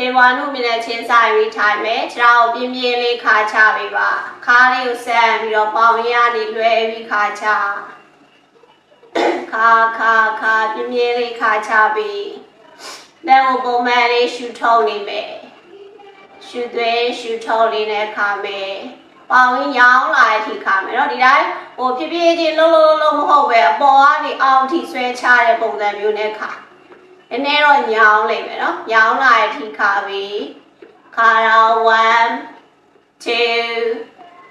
ခြေဝါနှုတ်မြနဲ့ချင်းဆိုင်ပြီးထိုင်မယ်ခြေထောက်ကိုပြင်းပြင်းလေးခါချပေးပါခါလေးကိုဆက်ပြီးတော့ပေါင်ရင်းကနေလွှဲပြီးခါချခါခါခါပြင်းပြင်းလေးခါချပြီးလက်ကိုပုံမှန်လေးရှူထုံးနေမယ်ရှူသွင်းရှူထုံးလေးနဲ့ခါမယ်ပေါင်ရင်းရောင်းလာတဲ့အထိခါမယ်เนาะဒီတိုင်းဟိုဖြည်းဖြည်းချင်းလုံးလုံးလုံးမဟုတ်ပဲအပေါ်ကနေအောက်ထိဆွဲချတဲ့ပုံစံမျိုးနဲ့ခါ နည်းနည်းတော့ညောင်းလိုက်မယ်နော်ညောင်းလာတဲ့အထိခါပြီးခါတော့1 2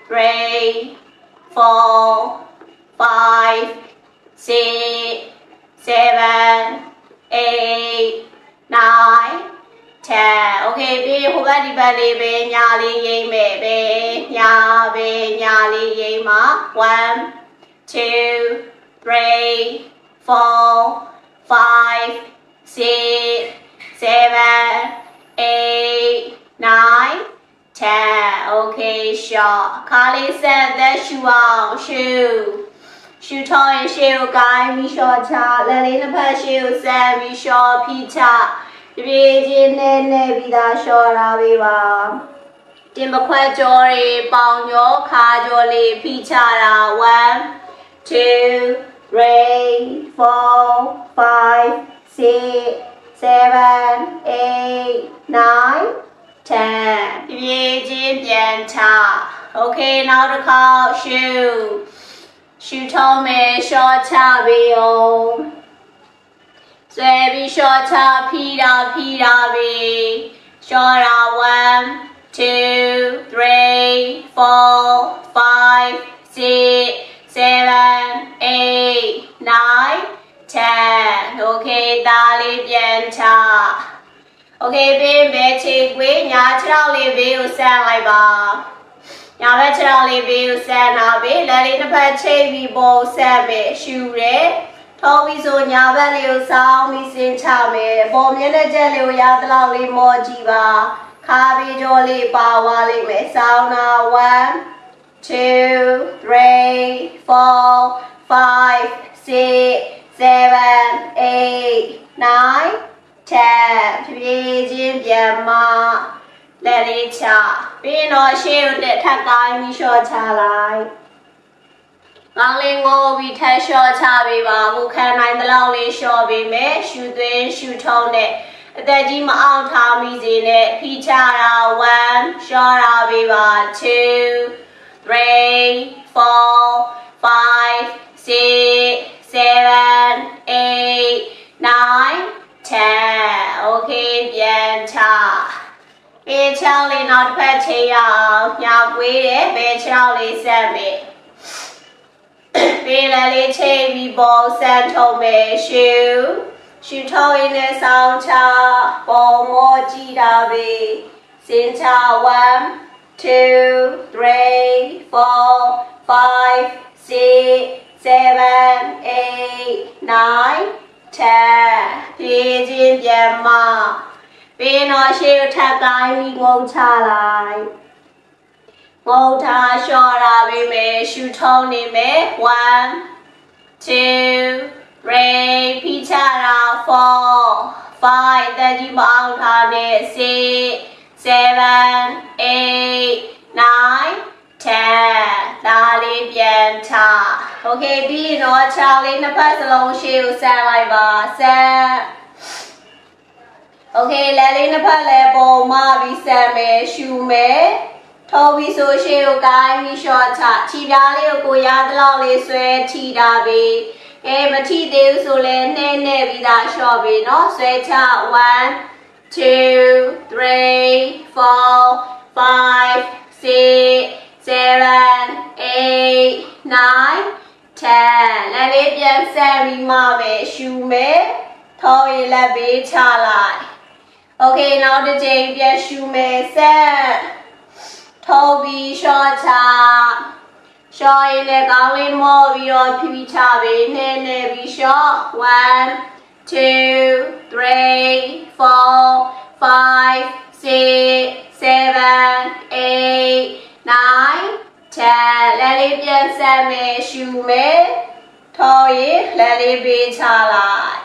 3 4 5 6 7 8 9 10 okay ပြီးဟိုဘက်ဒီဘက်လေးပဲညာလေးရိမ့်မယ်ပဲညာပဲညာလေးရိမ့်မှာ1 2 3 4 5 six, seven, eight, nine, ten. Okay, short. ခါလေးဆက်သက်ရှူအောင်ရှူရှူထောင်းရင်ရှေ့ကိုကိုင်းပြီးရှော့ချလက်လေးနှစ်ဖက်ရှေ့ကိုဆက်ပြီးရှော့ဖိချပြပြချင်းနဲ့နဲ့ပြီးသားရှော့လာပေးပါတင်ပခွက်ကြောတွေပေါင်ရောခါကြောလေးဖိချတာ1 2 3 4 5 six, seven, eight, nine, ten ပြေးချင်းပြန်ချ Okay နောက်တစ်ခေါက်ရှူရှူထုံးမယ်ရှော့ချပြီးအောင်ဆွဲပြီးရှော့ချဖီးတာဖီးတာပြီးရှော့တာ1 2 3 4 5 ချန်โอเคသားလေးပြန်ချโอเคဘေးမဲချေကွေးညာခြေထောက်လေးဘေးကိုဆန်လိုက်ပါညာဘက်ခြေထောက်လေးဘေးကိုဆန်ထားဘေးလက်လေးတစ်ဖက်ချိတ်ပြီးပေါ်ဆန်မယ်ရှူတယ်ထောပြီးဆိုညာဘက်လေးကိုစောင်းပြီးစင်ချမယ်ပေါ်မျက်နှာချက်လေးကိုရသလောက်လေးမော်ကြည့်ပါခါပြီးကြောလေးပါဝါလိမ့်မယ်စောင်းနာ1 two, three, four, five, six, 7 8 9 10ဖြည်းဖြည်းချင်းပြန်မလက်လေးချပြီးတော့ရှေ့ကိုတက်ထပ်ကိုင်းပြီးလျှော့ချလိုက်ငောင်းလေးငိုးပြီးထပ်လျှော့ချပေးပါဘူးခံနိုင်သလောက်လေးလျှော့ပေးမယ်ရှူသွင်းရှူထုံးနဲ့အသက်ကြီးမအောင်ထားမိစေနဲ့ဖိချတာ1လျှော့တာပေးပါ2 3 4 5 6 seven, eight, nine, ten. Okay ပြန်ချပေးချောင်းလေးနောက်တစ်ဖက်ချိန်ရအောင်ညကွေးတယ်ဘယ်ချောင်းလေးဆက်မယ်ပေးလည်းလေးချိန်ပြီးပေါ်ဆန်ထုံမယ်ရှူရှူထုံရင်းနဲ့ဆောင်းချပေါ်မောကြည့်တာပဲစင်ချ1 2 3 4 5 6 seven, eight, nine, ten ပြေးချင်းပြန်မပြီးတော့ရှေ့ထပ်ကိုင်းပြီးငုံချလိုက်ငုံထားလျှော့တာပြီးမယ်ရှူထုံးနေမယ်1 2 3ဖိချတာ4 5တက်ကြီးမအောင်ထားနဲ့6 7 8 9 10ဒါလေးပြန်ချ โอเคပြီးရင်တော့ခြောက်လေးနှစ်ဖက်စလုံးရှေ့ကိုဆန်လိုက်ပါဆန်โอเคလက်လေးနှစ်ဖက်လည်းပုံမပြီးဆန်မယ်ရှူမယ်ထိုးပြီးဆိုရှေ့ကိုကိုင်းပြီးရှော့ချခြေပြားလေးကိုကိုရသလောက်လေးဆွဲထီတာပဲအဲမထီသေးဘူးဆိုလဲနှဲ့နှဲ့ပြီးသားရှော့ပြီเนาะဆွဲချ1 2 3 4 5 6 seven, eight, nine, ten လက်လေးပြန်ဆက်ပြီးမှပဲရှူမယ်ထောရည်လက်ပေးချလိုက် Okay နောက်တစ်ချိန်ပြန်ရှူမယ်ဆက်ထောပြီးရှော့ချရှော့ရည်လည်းကောင်းလေးမော့ပြီးတော့ဖြီးဖြီးချပေးနေနေပြီးရှော့1 2 3 4 5 6 7 8 9 10လက်လေးပြန်ဆက်မယ်ရှူမယ်ထော်ရည်လက်လေးပေးချလိုက်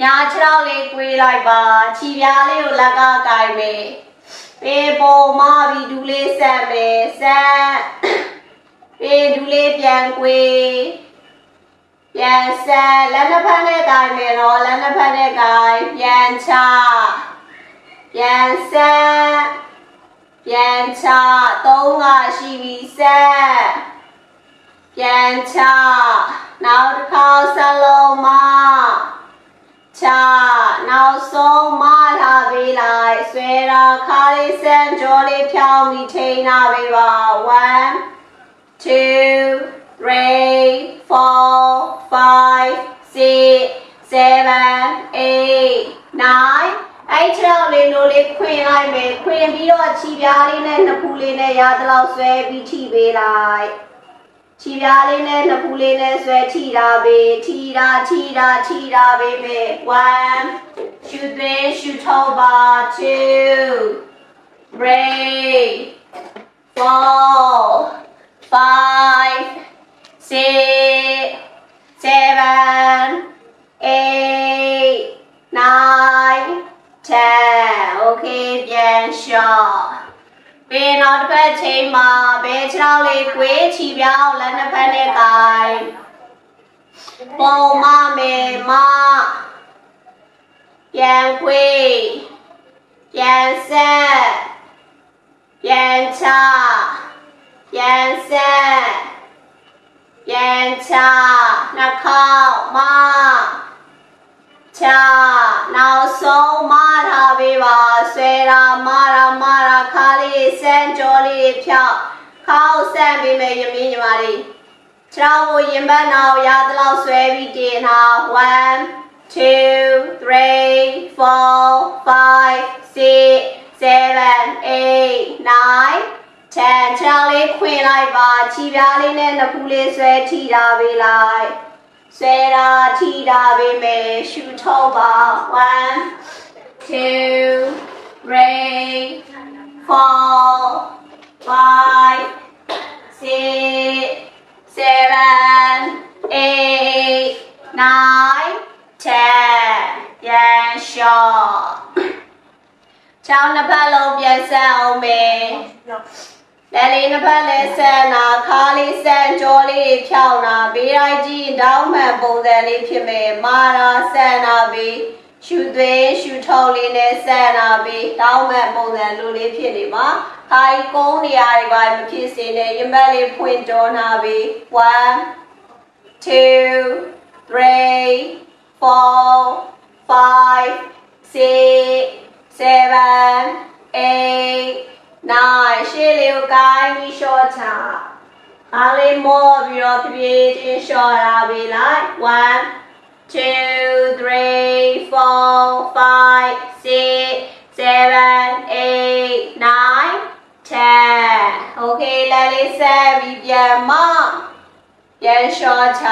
ညာခြေထောက်လေးကွေးလိုက်ပါခြေပြားလေးကိုလက်ကကင်မယ်ပေပုံမပြီးဒူးလေးဆက်မယ်ဆက်ပေဒူးလေးပြန်ကွေးပြန်ဆက်လက်နှစ်ဖက်နဲ့ကင်မယ်နော်လက်နှစ်ဖက်နဲ့ကင်ပြန်ချပြန်ဆက် ပြန်ချသုံးကရှိပြီဆက်ပြန်ချနောက်တစ်ခါဆက်လုံးမချာနောက်ဆုံးမလာပေးလိုက်ဆွဲတာခါလေးစမ်းကြောလေးဖြောင်းပြီးထိန်းနာပေးပါ1 2 3 4 5 6 7 8 9 အဲ့ချောင်းလေးလိုလေးခွင်လိုက်မယ်ခွင်ပြီးတော့ခြေပြားလေးနဲ့နှစ်ဖူးလေးနဲ့ရသလောက်ဆွဲပြီးထိပေးလိုက်ခြေပြားလေးနဲ့နှစ်ဖူးလေးနဲ့ဆွဲထိတာပဲထိတာထိတာထိတာပဲပဲ1 shoot three shoot over two break four five six seven eight nine ten okay ပြန်လျှော့ဘေးနောက်တစ်ဖက်ချိန်မှာဘဲချောင်းလေးကွေးချီပြောင်းလက်နှစ်ဖက်နဲ့ကိုင်ပုံမမေမပြန်ကွေးပြန်ဆက်ပြန်ချပြန်ဆက်ပြန်ချနှာခေါင်းမ ချနောက်ဆုံးမထားပေးပါဆွဲတာမတာမတာခါလေးစမ်းကြောလေးဖြောက်ခေါင်းဆန့်ပေးမယ်ယမင်းညီမလေးခြေထောက်ကိုရင်ဘတ်နောက်ရသလောက်ဆွဲပြီးတင်ထား1 2 3 4 5 6 7 8 9 10ခြေထောက်လေးခွင်လိုက်ပါခြေပြားလေးနဲ့နှစ်ဖူးလေးဆွဲထိတာပေးလိုက် ဆွဲတာထိတာပေးမယ်ရှူထုတ်ပါ1 2 3 4 5 6 7 8 9 10ပြန်လျှော့ချောင်းနှစ်ဖက်လုံးပြန်ဆက်အောင်မယ် လက်လေးနှစ်ဖက်လဲဆန်နာခါလေးဆန်ကြောလေးဖြောင်းနာဘေးတိုင်းကြီးတောင်းမှန်ပုံစံလေးဖြစ်မယ်မာရာဆန်နာဘေးရှူသွေးရှူထုံးလေးနဲ့ဆန်နာဘေးတောင်းမှန်ပုံစံလိုလေးဖြစ်နေမှာခိုင်ကုန်းနေရာတွေပါမဖြစ်စေနဲ့ရမက်လေးဖွင့်တော်နာဘေး1 2 3 4 5 6 7 8 9ရှေ့လေးကိုကိုင်းပြီးရှော့ချအားလေးမော့ပြီးတော့ဖြည်းဖြည်းချင်းရှော့တာပေးလိုက်1 2 3 4 5 6 7 8 9 10 Okay လက်လေးဆက်ပြီးပြန်မပြန်ရှော့ချ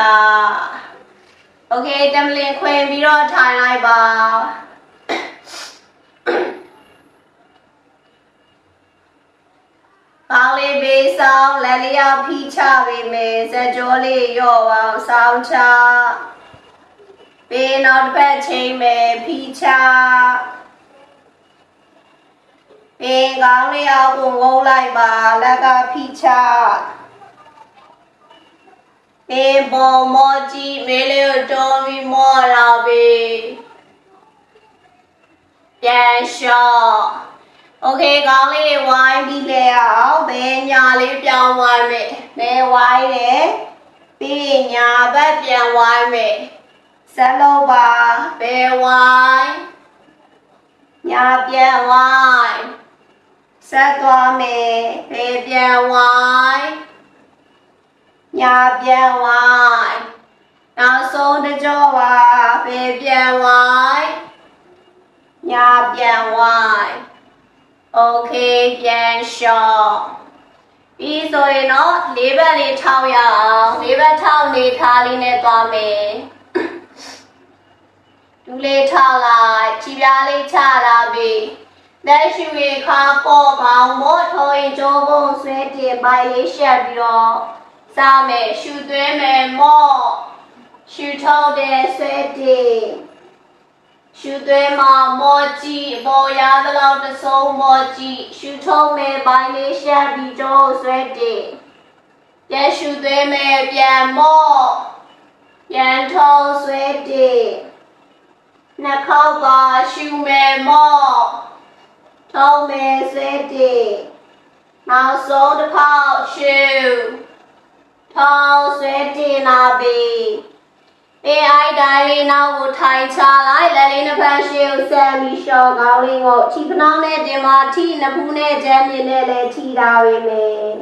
Okay တမလင်ခွင်ပြီးတော့ထိုင်လိုက်ပါ ပေါင်းလေးပေးဆောင်လက်လျောက်ဖိချပေးမယ်စက်ကြောလေးရော့အောင်ဆောင်းချပေးနောက်တစ်ဖက်ချိန်မယ်ဖိချပေးကောင်းလေးအောင်ကိုငုံလိုက်ပါလက်ကဖိချပေးပေါ်မောကြီးမေလေးကိုတော်ပြီးမောလာပြီပြန်လျှော့ โอเคကောင်းလေးဝိုင်းပြီးလဲအောင်ဘယ်ညာလေးပြောင်းဝိုင်းမယ်ဘယ်ဝိုင်းလဲပြီးညာဘက်ပြန်ဝိုင်းမယ်ဆက်လို့ပါဘယ်ဝိုင်းညာပြန်ဝိုင်းဆက်သွားမယ်ဘယ်ပြန်ဝိုင်းညာပြန်ဝိုင်းနောက်ဆုံးတစ်ကြောပါဘယ်ပြန်ဝိုင်းညာပြန်ဝိုင်း โอเคပြန်လျှော့ပြီးဆိုရင်တော့လေးဘက်လေးထောက်ရအောင်လေးဘက်ထောက်နေထားလေးနဲ့သွားမယ်ဒူးလေးထောက်လိုက်ခြေပြားလေးချလာပြီလက်ရှူရင်ခါပေါ်ပေါင်းမော့ထော်ရင်ကြိုးပုံဆွဲတင်ပိုင်လေးရှက်ပြီးတော့စားမယ်ရှူသွင်းမယ်မော့ရှူထုတ်တယ်ဆွဲတင် ရှုသွဲမှာမောကြည့်အပေါ်ရသလောက်တစ်စုံမောကြည့်ရှုထုံးမဲ့ပိုင်းလေးရှက်ပြီးတော့ဆွဲတင်ပြန်ရှုသွဲမဲ့ပြန်မော့ပြန်ထုံးဆွဲတင်နှာခေါက်ကရှုမဲ့မော့ထုံးမဲ့ဆွဲတင်နောက်ဆုံးတစ်ခေါက်ရှုထုံးဆွဲတင်လာပြီ အေးအိုက်တိုင်းလေးနောက်ကိုထိုင်ချလိုက်လက်လေးနှစ်ဖက်ရှေ့ကိုဆက်ပြီးရှော့ကောင်းလေးကိုခြေဖနှောင်းနဲ့တင်မထိနှစ်ဖူးနဲ့ကြမ်းမြင်နဲ့လည်းထိတာပဲမယ်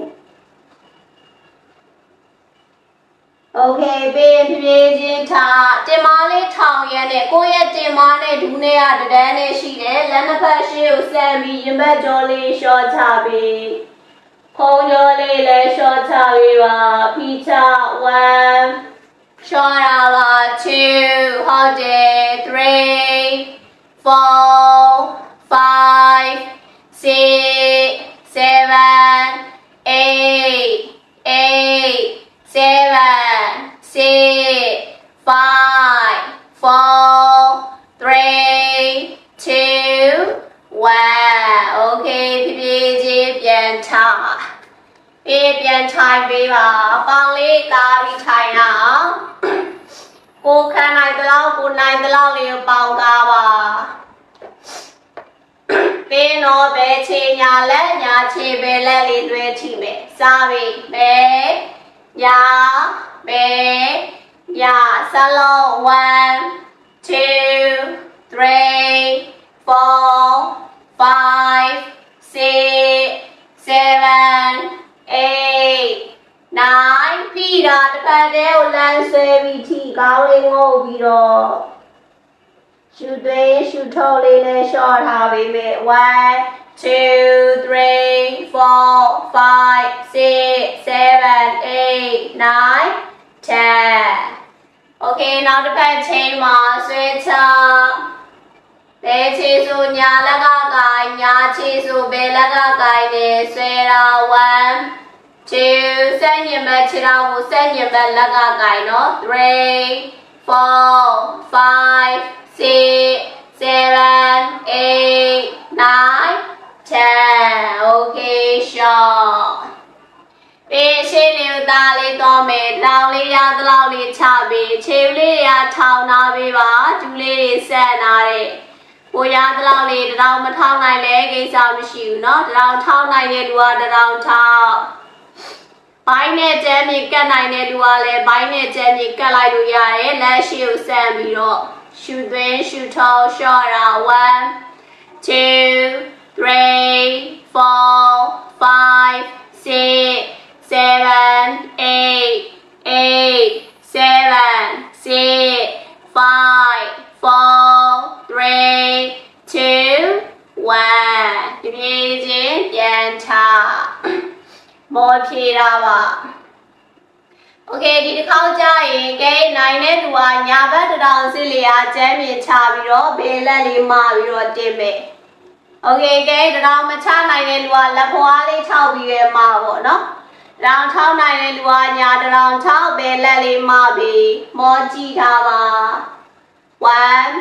โอเคပေးဖြည်းဖြည်းချင်းထားတင်မလေးထောင်ရတဲ့ကိုယ့်ရဲ့တင်မနဲ့ဒူးနဲ့ကတန်းနဲ့ရှိတယ်လက်နှစ်ဖက်ရှေ့ကိုဆက်ပြီးရင်ဘတ်ကြောလေးရှော့ချပေးခုံးကြောလေးလည်းရှော့ချပေးပါဖီချ1 Shoraba two, hold it, three, four, five, six, seven, eight, eight, seven, six, five, four, three, two, one. Okay, ဖြည်းဖြည်းချင်းပြန်ထား ပြေးပြန်ထိုင်ပေးပါအပေါင်းလေးကားပြီးထိုင်ရအောင်ကိုခံနိုင်သလောက်ကိုနိုင်သလောက်လေးကိုပေါင်းကားပါပင်းတော့ပဲချေညာလက်ညာချေပဲလက်လေးတွဲထိမယ်စားပြီပဲညာပဲညာစလုံး1 2 3 4 5 6 7 eight nine ပြီးတာတစ်ခါတည်းကိုလမ်းဆွဲပြီးထိကောင်းလေးငုပ်ပြီးတော့ရှူသွေးရှူထုတ်လေးနဲ့ရှော့ထားပေးမယ်1 2 3 4 5 6 7 8 9 10 Okay နောက်တစ်ဖက်ချိန်မှာဆွဲချဘဲချေဆိုညာလက်ကကိုင်ညာချေဆိုဘဲလက်ကကိုင်နဲ့ဆွဲတာ1 2ဆက်ညင်မဲ့ခြေထောက်ကိုဆက်ညင်မဲ့လက်ကကိုင်နော်3 4 5 6 7 8 9 10 Okay shot ပေးရှင်းလေးသားလေးတော့မယ်လောင်လေးရသလောက်လေးချပြီးခြေလေးရထောင်နာပေးပါဒူးလေးတွေဆက်နာတဲ့ကိုရသလောက်လေးတရောင်မထောင်းနိုင်လဲကိစ္စမရှိဘူးเนาะတရောင်ထောင်းနိုင်တဲ့လူကတရောင်ထောင်း ဘိုင်းနဲ့ကျဲမြေကတ်နိုင်တဲ့လူကလည်းဘိုင်းနဲ့ကျဲမြေကတ်လိုက်လို့ရတယ်လက်ရှိကိုဆန့်ပြီးတော့ရှူသွင်းရှူထောင်းရှော့တာ1 two, three, four, five, six, seven, eight, eight, seven, six, five, four, three, two, one. ဒီပြေးချင်းပြန်ထား မောဖြေတာပါโอเคဒီတစ်ခေါက်ကြာရင်ကဲနိုင်တဲ့သူကညာဘက်တစ်တောင်စစ်လျာကျမ်းမြင်ချပြီးတော့ဘေးလက်လေးမပြီးတော့တင်မယ်โอเคကဲတစ်တောင်မချနိုင်တဲ့လူကလက်ဖွားလေးထောက်ပြီးပဲမပေါ့နော်တစ်တောင်ထောက်နိုင်တဲ့လူကညာတစ်တောင်ထောက်ဘေးလက်လေးမပြီးမောကြည့်ထားပါ1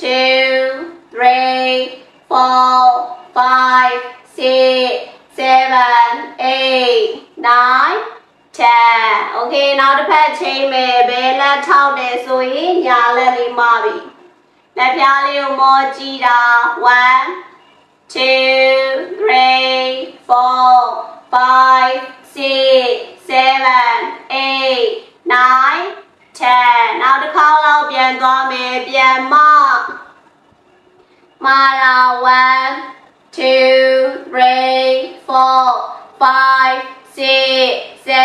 2 3 4 5 6 7 8 9 10 Okay နောက်တစ်ဖက်ချိန်မယ်ဘယ်လက်ထောက်တယ်ဆိုရင်ညာလက်လေးမပြီလက်ပြားလေးကိုမောကြည့်တာ1 2 3 4 5 6 7 8 9 10နောက်တစ်ခေါက်လောက်ပြန်သွားမယ်ပြန်မမာရာ1 2 3 4 5 6 7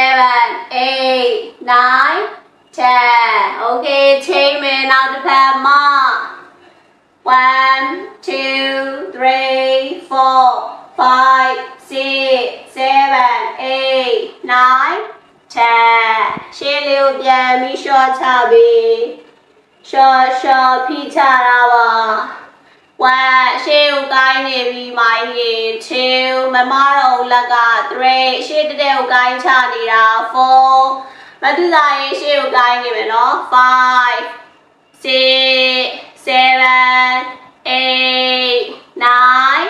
8 9 10 Okay ချိန်မယ်နောက်တစ်ဖက်မ1 2 3 4 5 6 7 8 9 10ရှင်းလေးကိုပြန်ပြီးရှော့ချပြီးရှော့ရှော့ဖိချတာပါ ဝမ်ရှေ့ကိုကိုင်းနေပြီးမိုင်းရေ2မမတော်လက်က3ရှေ့တက်တဲ့ကိုကိုင်းချနေတာ4မတူစာရေရှေ့ကိုကိုင်းနေမယ်နော်5 6 7 seven, eight, nine,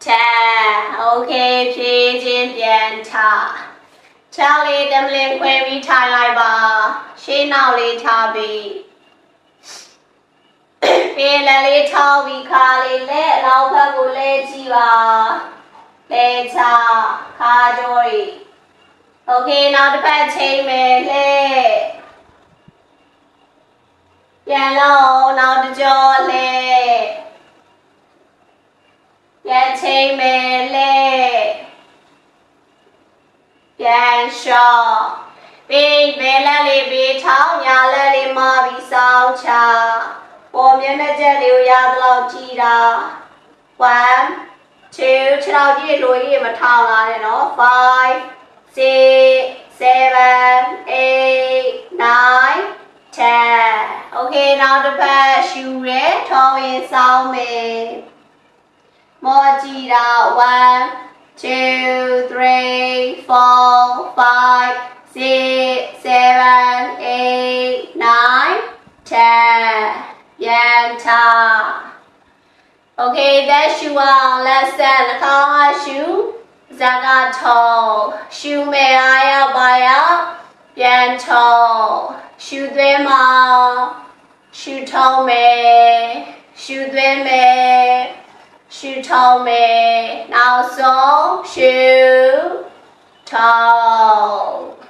ten. Okay ဖြည့်ချင်းပြန်ထားချောင်းလေးတမလင်ခွဲပြီးထိုင်လိုက်ပါရှေးနောက်လေးထားပြီး ပြေလည်းလေးထောင်းပြီးခါလေးလက်နောက်ဘက်ကိုလဲကြည့်ပါလဲချခါကြောရီ Okay နောက်တစ်ပတ်ချိန်မယ်လှည့်ပြန်လို့နောက်တစ်ကြောလှည့်ပြန်ချိန်မယ်လှည့်ပြန်လျှော့ပြီးဘယ်လက်လေးပြီးထောင်းညာလက်လေးမပြီးစောင်းချ ပေါ်မျက်နှာချက်လေးကိုရသလောက်ကြည့်တာ1 2ခြေထောက်ကြီးလိုကြီးမထောင်းလာနဲ့နော်5 six, seven, eight, nine, ten. Okay, now the back shoe red, tall in sound me. More jira, one, two, three, four, five, six, seven, eight, nine, ten. Yanta. Okay, that shoe on, let's set the car shoe. ဇာကထောရှူမဲအားရပါရပြန်ထောရှူသွဲမှာရှူထောင်းမဲရှူသွဲမဲရှူထောင်းမဲနောက်ဆုံးရှူထောင်း